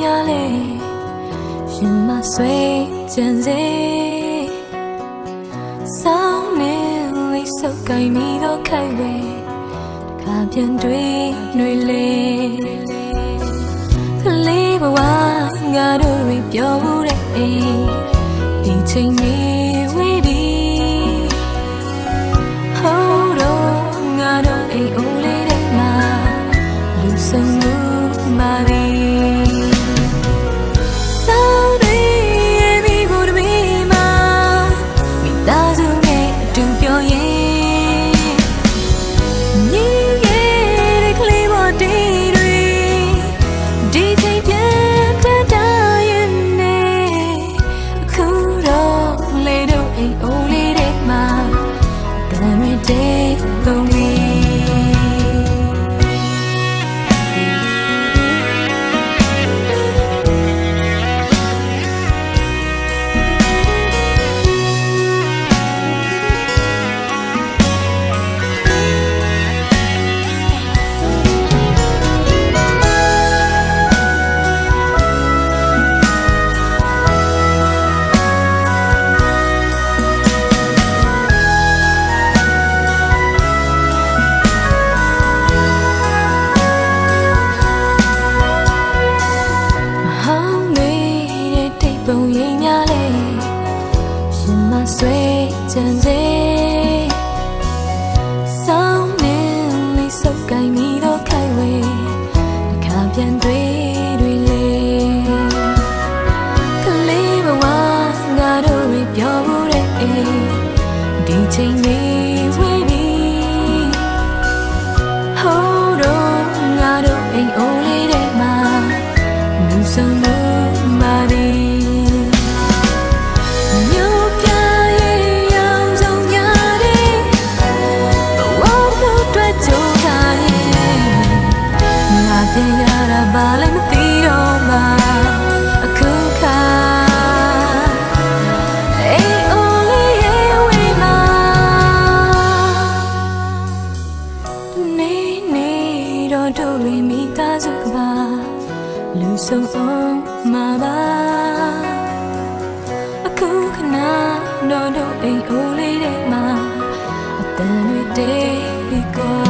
များလဲရှင်မဆွေကြံစေဆောင်းနေလေးစုပ်ကိုင်မိတော့ခိုက်ဝဲတခါပြန်တွေ့နှွေလေကလေးဘဝငါတို့တွေပြောမှုတဲ့အိမ်ဒီချိန်လေးဝေးပြီ every day, though we ရှင်မဆွေကြံစေဆောင်းနေလေးစုပ်ကိုင်မိတော့ခိုက်ဝဲတစ်ခါပြန်တွေ့တွေ့လေကလေးဘ လူဆုံးအောင်မှာပါအခုခဏတော့တို့အိမ်အိုးလေးတွေမှာအတန်တွေတေးပြီးကို